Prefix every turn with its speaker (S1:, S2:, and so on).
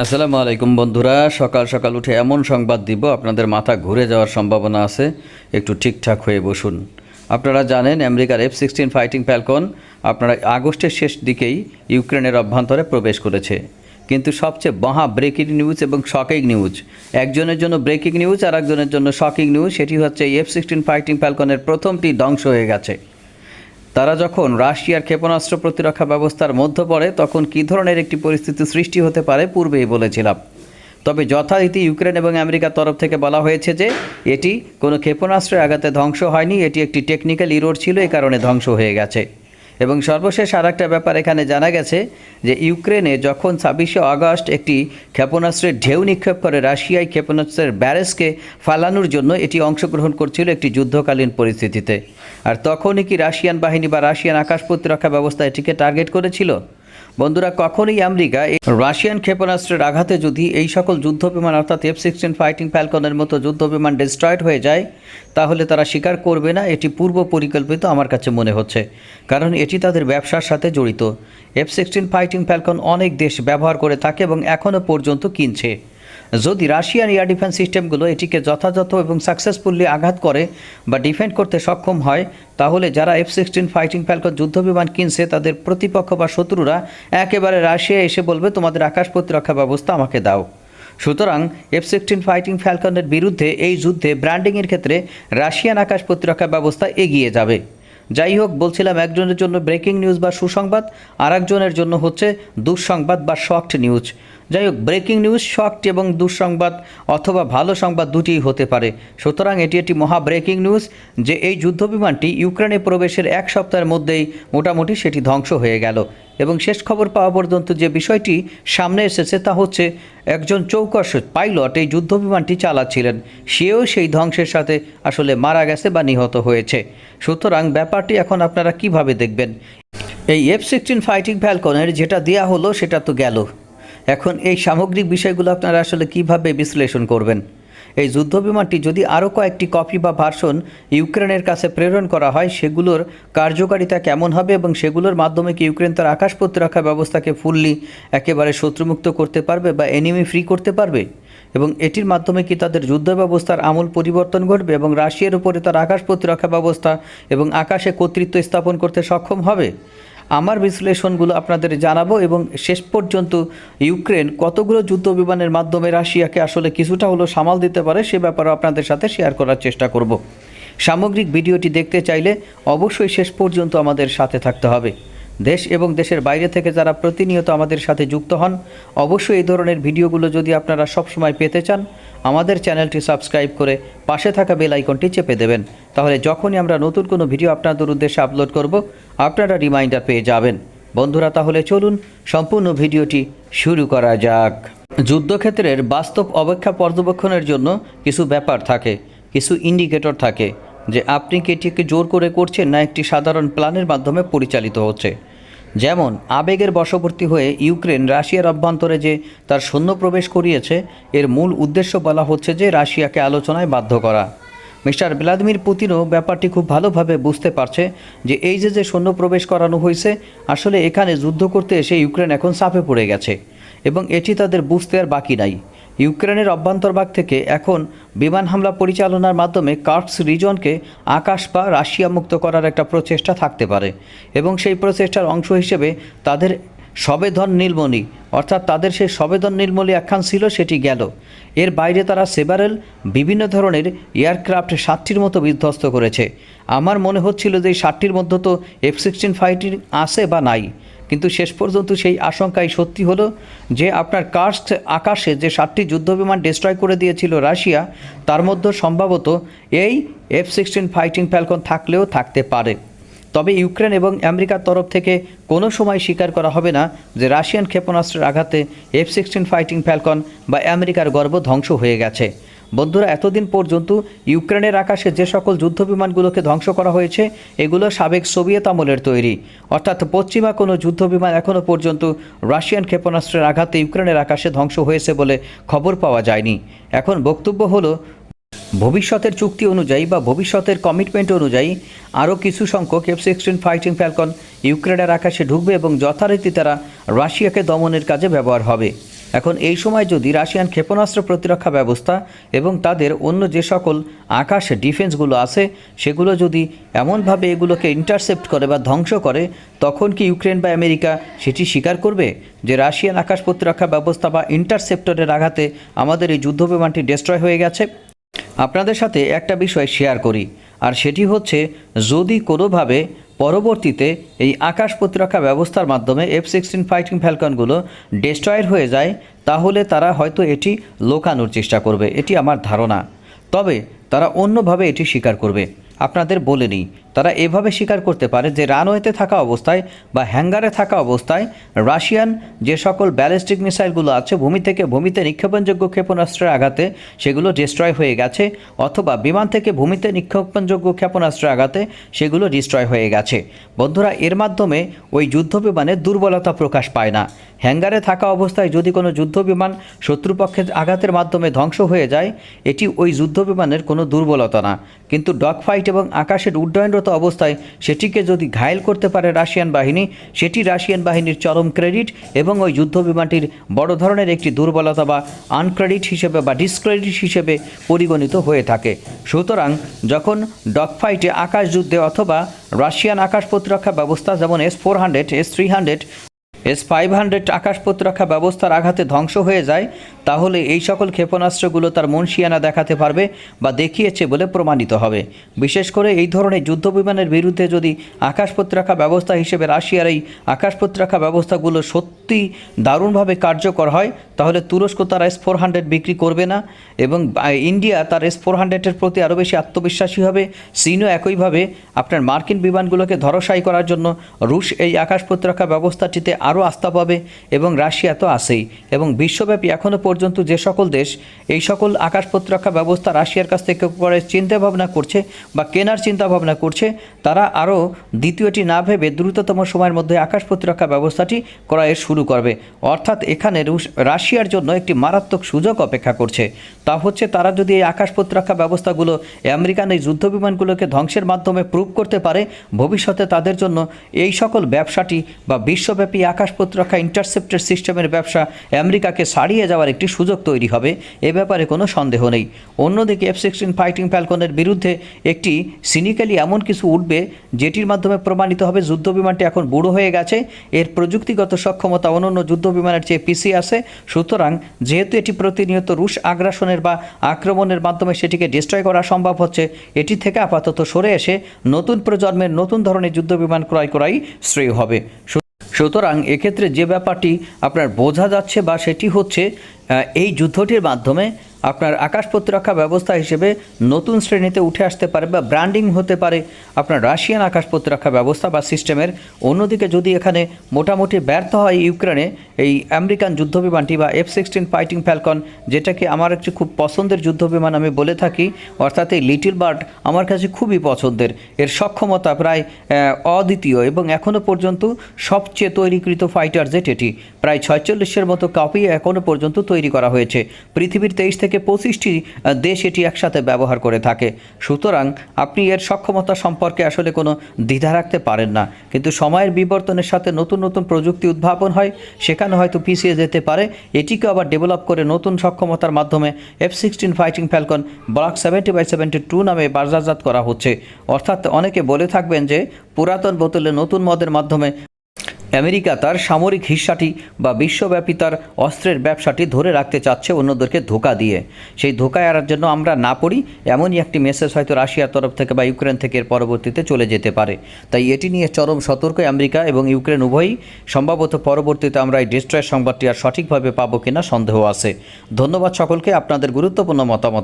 S1: আসসালামু আলাইকুম বন্ধুরা। সকাল সকাল উঠে এমন সংবাদ দিব, আপনাদের মাথা ঘুরে যাওয়ার সম্ভাবনা আছে। একটু ঠিকঠাক হয়ে বসুন। আপনারা জানেন, আমেরিকার এফ সিক্সটিন ফাইটিং ফ্যালকন আপনারা আগস্টের শেষ দিকেই ইউক্রেনের অভ্যন্তরে প্রবেশ করেছে। কিন্তু সবচেয়ে মহা ব্রেকিং নিউজ এবং শকিং নিউজ একজনের জন্য ব্রেকিং নিউজ আর একজনের জন্য শকিং নিউজ সেটি হচ্ছে এফ সিক্সটিন ফাইটিং ফ্যালকনের প্রথমটি ধ্বংস হয়ে গেছে। তারা যখন রাশিয়ার ক্ষেপণাস্ত্র প্রতিরক্ষা ব্যবস্থার মধ্যে পড়ে, তখন কী ধরনের একটি পরিস্থিতি সৃষ্টি হতে পারে পূর্বেই বলেছিলাম। তবে যথারীতি ইউক্রেন এবং আমেরিকার তরফ থেকে বলা হয়েছে যে, এটি কোনো ক্ষেপণাস্ত্রের আঘাতে ধ্বংস হয়নি, এটি একটি টেকনিক্যাল ইরোড ছিল এই কারণে ধ্বংস হয়ে গেছে। এবং সর্বশেষ আর একটা ব্যাপার এখানে জানা গেছে যে ইউক্রেনে যখন ছাব্বিশে আগস্ট একটি ক্ষেপণাস্ত্রের ঢেউ নিক্ষেপ করে রাশিয়ায় ক্ষেপণাস্ত্রের ব্যারেজকে ফালানোর জন্য এটি অংশগ্রহণ করছিল একটি যুদ্ধকালীন পরিস্থিতিতে। আর তখনই কি রাশিয়ান বাহিনী বা রাশিয়ান আকাশ প্রতিরক্ষা ব্যবস্থা এটিকে টার্গেট করেছিল? বন্ধুরা, কখনই আমেরিকা রাশিয়ান ক্ষেপণাস্ত্রের আঘাতে যদি এই সকল যুদ্ধ বিমান অর্থাৎ এফ সিক্সটিন ফাইটিং ফ্যালকনের মতো যুদ্ধ বিমান ডিস্ট্রয়েড হয়ে যায়, তাহলে তারা স্বীকার করবে না। এটি পূর্ব পরিকল্পিত আমার কাছে মনে হচ্ছে, কারণ এটি তাদের ব্যবসার সাথে জড়িত। এফ সিক্সটিন ফাইটিং ফ্যালকন অনেক দেশ ব্যবহার করে থাকে এবং এখনও পর্যন্ত কিনছে। যদি রাশিয়ান এয়ার ডিফেন্স সিস্টেমগুলো এটিকে যথাযথ এবং সাকসেসফুলি আঘাত করে বা ডিফেন্ড করতে সক্ষম হয়, তাহলে যারা এফ সিক্সটিন ফাইটিং ফ্যালকন যুদ্ধবিমান কিনছে, তাদের প্রতিপক্ষ বা শত্রুরা একেবারে রাশিয়া এসে বলবে, তোমাদের আকাশ প্রতিরক্ষা ব্যবস্থা আমাকে দাও। সুতরাং এফ সিক্সটিন ফাইটিং ফ্যালকনের বিরুদ্ধে এই যুদ্ধে ব্র্যান্ডিংয়ের ক্ষেত্রে রাশিয়ান আকাশ প্রতিরক্ষা ব্যবস্থা এগিয়ে যাবে। যাই হোক, বলছিলাম একজনের জন্য ব্রেকিং নিউজ বা সুসংবাদ আর জন্য হচ্ছে দুঃসংবাদ বা শকড নিউজ যাই হোক ব্রেকিং নিউজ শকড এবং দুঃসংবাদ অথবা ভালো সংবাদ দুটিই হতে পারে। সুতরাং এটি একটি মহা ব্রেকিং নিউজ যে এই যুদ্ধবিমানটি ইউক্রেনে প্রবেশের এক সপ্তাহের মধ্যেই মোটামুটি সেটি ধ্বংস হয়ে গেল। এবং শেষ খবর পাওয়া পর্যন্ত যে বিষয়টি সামনে এসেছে তা হচ্ছে, একজন চৌকস পাইলট এই যুদ্ধবিমানটি চালাচ্ছিলেন। সেও সেই ধ্বংসের সাথে আসলে মারা গেছে বা নিহত হয়েছে। সুতরাং ব্যাপারটি এখন আপনারা কীভাবে দেখবেন? এই এফ সিক্সটিন ফাইটিং ফ্যালকনের যেটা দেয়া হলো সেটা তো গেল। এখন এই সামগ্রিক বিষয়গুলো আপনারা আসলে কীভাবে বিশ্লেষণ করবেন? এই যুদ্ধবিমানটি যদি আরও কয়েকটি কপি বা ভার্সন ইউক্রেনের কাছে প্রেরণ করা হয়, সেগুলোর কার্যকারিতা কেমন হবে এবং সেগুলোর মাধ্যমে কি ইউক্রেন তার আকাশ প্রতিরক্ষা ব্যবস্থাকে ফুললি একেবারে শত্রুমুক্ত করতে পারবে বা এনিমি ফ্রি করতে পারবে? এবং এটির মাধ্যমে কি তাদের যুদ্ধ ব্যবস্থার আমূল পরিবর্তন ঘটবে এবং রাশিয়ার উপরে তার আকাশ প্রতিরক্ষা ব্যবস্থা এবং আকাশে কর্তৃত্ব স্থাপন করতে সক্ষম হবে? আমার বিশ্লেষণগুলো আপনাদের জানাব এবং শেষ পর্যন্ত ইউক্রেন কতগুলো যুদ্ধ বিমানের মাধ্যমে রাশিয়াকে আসলে কিছুটা হলেও সামাল দিতে পারে সে ব্যাপারে আপনাদের সাথে শেয়ার করার চেষ্টা করব। সামগ্রিক ভিডিওটি দেখতে চাইলে অবশ্যই শেষ পর্যন্ত আমাদের সাথে থাকতে হবে। দেশ এবং দেশের বাইরে থেকে যারা প্রতিনিয়ত আমাদের সাথে যুক্ত হন, অবশ্যই এই ধরনের ভিডিওগুলো যদি আপনারা সবসময় পেতে চান, আমাদের চ্যানেলটি সাবস্ক্রাইব করে পাশে থাকা বেল আইকনটি চেপে দেবেন। তাহলে যখনই আমরা নতুন কোনো ভিডিও আপনাদের উদ্দেশ্যে আপলোড করব, আপনারা রিমাইন্ডার পেয়ে যাবেন। বন্ধুরা, তাহলে চলুন সম্পূর্ণ ভিডিওটি শুরু করা যাক। যুদ্ধক্ষেত্রের বাস্তব অপেক্ষা পর্যবেক্ষণের জন্য কিছু ব্যাপার থাকে, কিছু ইন্ডিকেটর থাকে। যে আপনি কি এটিকে জোর করে করছেন না একটি সাধারণ প্ল্যানের মাধ্যমে পরিচালিত হচ্ছে? যেমন, আবেগের বশবর্তী হয়ে ইউক্রেন রাশিয়ার অভ্যন্তরে যে তার সৈন্য প্রবেশ করিয়েছে, এর মূল উদ্দেশ্য বলা হচ্ছে যে রাশিয়াকে আলোচনায় বাধ্য করা। মিস্টার ভ্লাদিমির পুতিনও ব্যাপারটি খুব ভালোভাবে বুঝতে পারছে যে এই যে যে সৈন্য প্রবেশ করানো হয়েছে, আসলে এখানে যুদ্ধ করতে এসে ইউক্রেন এখন চাপে পড়ে গেছে এবং এটি তাদের বুঝতে আর বাকি নাই। ইউক্রেনের অভ্যন্তরভাগ থেকে এখন বিমান হামলা পরিচালনার মাধ্যমে কার্টস রিজনকে আকাশ বা রাশিয়া মুক্ত করার একটা প্রচেষ্টা থাকতে পারে এবং সেই প্রচেষ্টার অংশ হিসেবে তাদের সবেধন নীলমণি, অর্থাৎ তাদের সেই সবেধন নীলমণি একখান ছিল, সেটি গেল। এর বাইরে তারা সেবারেল বিভিন্ন ধরনের এয়ারক্রাফট ষাটটির মতো বিধ্বস্ত করেছে। আমার মনে হচ্ছিল যে এই ষাটটির মধ্যে তো এফ সিক্সটিন ফাইটিং আছে বা নাই। কিন্তু শেষ পর্যন্ত সেই আশঙ্কাই সত্যি হলো যে আপনার কার্স্ট আকাশে যে সাতটি যুদ্ধবিমান ডিস্ট্রয় করে দিয়েছিল রাশিয়া, তার মধ্যে সম্ভবত এই এফ সিক্সটিন ফাইটিং ফ্যালকন থাকলেও থাকতে পারে। তবে ইউক্রেন এবং আমেরিকার তরফ থেকে কোনো সময় স্বীকার করা হবে না যে রাশিয়ান ক্ষেপণাস্ত্রের আঘাতে এফ সিক্সটিন ফাইটিং ফ্যালকন বা আমেরিকার গর্ব ধ্বংস হয়ে গেছে। বন্ধুরা, এতদিন পর্যন্ত ইউক্রেনের আকাশে যে সকল যুদ্ধবিমানগুলোকে ধ্বংস করা হয়েছে, এগুলো সাবেক সোভিয়েত আমলের তৈরি। অর্থাৎ পশ্চিমা কোনো যুদ্ধবিমান এখনও পর্যন্ত রাশিয়ান ক্ষেপণাস্ত্রের আঘাতে ইউক্রেনের আকাশে ধ্বংস হয়েছে বলে খবর পাওয়া যায়নি। এখন বক্তব্য হলো, ভবিষ্যতের চুক্তি অনুযায়ী বা ভবিষ্যতের কমিটমেন্ট অনুযায়ী আরও কিছু সংখ্যক এফ সিক্সটিন ফাইটিং ফ্যালকন ইউক্রেনের আকাশে ঢুকবে এবং যথারীতি তারা রাশিয়াকে দমনের কাজে ব্যবহার হবে। এখন এই সময় যদি রাশিয়ান ক্ষেপণাস্ত্র প্রতিরক্ষা ব্যবস্থা এবং তাদের অন্য যে সকল আকাশ ডিফেন্সগুলো আছে, সেগুলো যদি এমনভাবে এগুলোকে ইন্টারসেপ্ট করে বা ধ্বংস করে, তখন কি ইউক্রেন বা আমেরিকা সেটি স্বীকার করবে? যে রাশিয়ান আকাশ প্রতিরক্ষা ব্যবস্থা বা ইন্টারসেপ্টরের আঘাতে আমাদের এই যুদ্ধ বিমানটি ডেস্ট্রয় হয়ে গেছে? আপনাদের সাথে একটা বিষয় শেয়ার করি, আর সেটি হচ্ছে, যদি কোনোভাবে পরবর্তীতে এই আকাশ প্রতিরক্ষা ব্যবস্থার মাধ্যমে এফ সিক্সটিন ফাইটিং ফ্যালকনগুলো ডেস্ট্রয়েড হয়ে যায়, তাহলে তারা হয়তো এটি লোকানোর চেষ্টা করবে। এটি আমার ধারণা। তবে তারা অন্যভাবে এটি স্বীকার করবে। আপনাদের বলে নিই তারা এভাবে স্বীকার করতে পারে যে রানওয়েতে থাকা অবস্থায় বা হ্যাঙ্গারে থাকা অবস্থায় রাশিয়ান যে সকল ব্যালিস্টিক মিসাইলগুলো আছে ভূমি থেকে ভূমিতে নিক্ষেপণযোগ্য ক্ষেপণাস্ত্রের আঘাতে সেগুলো ডিস্ট্রয় হয়ে গেছে, অথবা বিমান থেকে ভূমিতে নিক্ষেপণযোগ্য ক্ষেপণাস্ত্রের আঘাতে সেগুলো ডিস্ট্রয় হয়ে গেছে। বন্ধুরা, এর মাধ্যমে ওই যুদ্ধ বিমানের দুর্বলতা প্রকাশ পায় না। হ্যাঙ্গারে থাকা অবস্থায় যদি কোনো যুদ্ধ বিমান শত্রুপক্ষের আঘাতের মাধ্যমে ধ্বংস হয়ে যায়, এটি ওই যুদ্ধ বিমানের কোনো দুর্বলতা না। কিন্তু ডগ ফাইট এবং আকাশের উড্ডয়নরত অবস্থায় সেটিকে যদি ঘায়েল করতে পারে রাশিয়ান বাহিনী, সেটি রাশিয়ান বাহিনীর চরম ক্রেডিট এবং ওই যুদ্ধ বিমানটির বড় ধরনের একটি দুর্বলতা বা আনক্রেডিট হিসেবে বা ডিসক্রেডিট হিসেবে পরিগণিত হয়ে থাকে। সুতরাং যখন ডগ ফাইটে আকাশ যুদ্ধে অথবা রাশিয়ান আকাশ প্রতিরক্ষা ব্যবস্থা যেমন S four hundred, S three hundred S five hundred আকাশ প্রতিরক্ষা ব্যবস্থার আঘাতে ধ্বংস হয়ে যায়, তাহলে এই সকল ক্ষেপণাস্ত্রগুলো তার মনসিয়ানা দেখাতে পারবে বা দেখিয়েছে বলে প্রমাণিত হবে। বিশেষ করে এই ধরনের যুদ্ধ বিমানের বিরুদ্ধে যদি আকাশ প্রতিরক্ষা ব্যবস্থা হিসেবে রাশিয়ার এই আকাশ প্রতিরক্ষা ব্যবস্থাগুলো সত্যি দারুণভাবে কার্যকর হয়, তাহলে তুরস্ক তার এস ফোর হান্ড্রেড বিক্রি করবে না এবং ইন্ডিয়া তার এস ফোর হান্ড্রেডের প্রতি আরও বেশি আত্মবিশ্বাসী হবে। চীনও একইভাবে আপনার মার্কিন বিমানগুলোকে ধরসাই করার জন্য রুশ এই আকাশ প্রতিরক্ষা ব্যবস্থাটিতে আরও আস্থা পাবে এবং রাশিয়া তো আছেই। এবং বিশ্বব্যাপী এখনও পর্যন্ত যে সকল দেশ এই সকল আকাশ প্রতিরক্ষা ব্যবস্থা রাশিয়ার কাছ থেকে পরে চিন্তা ভাবনা করছে বা কেনার চিন্তা ভাবনা করছে, তারা আরও দ্বিতীয়টি না ভেবে দ্রুততম সময়ের মধ্যে আকাশ প্রতিরক্ষা ব্যবস্থাটি ক্রয়ের শুরু করবে। অর্থাৎ এখানে রুশ রাশিয়ার জন্য একটি মারাত্মক সুযোগ অপেক্ষা করছে। তা হচ্ছে তারা যদি এই আকাশ প্রতিরক্ষা ব্যবস্থাগুলো আমেরিকান এই যুদ্ধ বিমানগুলোকে ধ্বংসের মাধ্যমে প্রুভ করতে পারে, ভবিষ্যতে তাদের জন্য এই সকল ব্যবসাটি বা বিশ্বব্যাপী আকাশ প্রতিরক্ষা ইন্টারসেপ্টের সিস্টেমের ব্যবসা আমেরিকাকে ছাড়িয়ে যাওয়ার একটি সুযোগ তৈরি হবে, এ ব্যাপারে কোনো সন্দেহ নেই। অন্যদিকে এফ সিক্সটিন ফাইটিং ফ্যালকনের বিরুদ্ধে একটি সিনিক্যালি এমন কিছু উঠবে, যেটির মাধ্যমে প্রমাণিত হবে যুদ্ধ বিমানটি এখন বুড়ো হয়ে গেছে, এর প্রযুক্তিগত সক্ষমতা অন্যান্য যুদ্ধ বিমানের চেয়ে পিছিয়ে আছে, সুতরাং যেহেতু এটি প্রতিনিয়ত রুশ আগ্রাসনের বা আক্রমণের মাধ্যমে সেটিকে ডিস্ট্রয় করা সম্ভব হচ্ছে, এটি থেকে আপাতত সরে এসে নতুন প্রজন্মের নতুন ধরনের যুদ্ধ বিমান ক্রয় করাই শ্রেয় হবে। সুতরাং এক্ষেত্রে যে ব্যাপারটি আপনার বোঝা যাচ্ছে বা সেটি হচ্ছে এই যুদ্ধটির মাধ্যমে আপনার আকাশ প্রতিরক্ষা ব্যবস্থা হিসেবে নতুন শ্রেণীতে উঠে আসতে পারে বা ব্র্যান্ডিং হতে পারে আপনার রাশিয়ান আকাশ প্রতিরক্ষা ব্যবস্থা বা সিস্টেমের। অন্যদিকে যদি এখানে মোটামুটি ব্যর্থ হয় ইউক্রেনে, এই আমেরিকান যুদ্ধবিমানটি বা এফ সিক্সটিন ফাইটিং ফ্যালকন যেটাকে আমার একটি খুব পছন্দের যুদ্ধবিমান আমি বলে থাকি, অর্থাৎ এই লিটিল বার্ড আমার কাছে খুবই পছন্দের। এর সক্ষমতা প্রায় অদ্বিতীয় এবং এখনও পর্যন্ত সবচেয়ে তৈরিকৃত ফাইটার জেট এটি। প্রায় ছয়চল্লিশের মতো কপি এখনও পর্যন্ত তৈরি করা হয়েছে। পৃথিবীর তেইশ থেকে পঁচিশটি দেশ এটি একসাথে ব্যবহার করে থাকে। সুতরাং আপনি এর সক্ষমতা সম্পর্কে আসলে কোনো দ্বিধা রাখতে পারেন না। কিন্তু সময়ের বিবর্তনের সাথে নতুন নতুন প্রযুক্তি উদ্ভাবন হয়, সেখানে হয়তো পিছিয়ে যেতে পারে। এটিকে আবার ডেভেলপ করে নতুন সক্ষমতার মাধ্যমে F sixteen fighting falcon block seventy by seventy two নামে বাজারজাত করা হচ্ছে। অর্থাৎ অনেকে বলে থাকবেন যে, পুরাতন বোতলে নতুন মদের মাধ্যমে আমেরিকা তার সামরিক হিস্সাটি বা বিশ্বব্যাপী তার অস্ত্রের ব্যবসাটি ধরে রাখতে চাচ্ছে অন্যদেরকে ধোকা দিয়ে। সেই ধোকা এড়ার জন্য আমরা না পড়ি, এমনই একটি মেসেজ হয়তো রাশিয়ার তরফ থেকে বা ইউক্রেন থেকে এর পরবর্তীতে চলে যেতে পারে। তাই এটি নিয়ে চরম সতর্ক আমেরিকা এবং ইউক্রেন উভয়ই। সম্ভবত পরবর্তীতে আমরা এই ডিস্ট্রয় সংবাদটি আর সঠিকভাবে পাবো কিনা সন্দেহ আছে। ধন্যবাদ সকলকে, আপনাদের গুরুত্বপূর্ণ মতামত।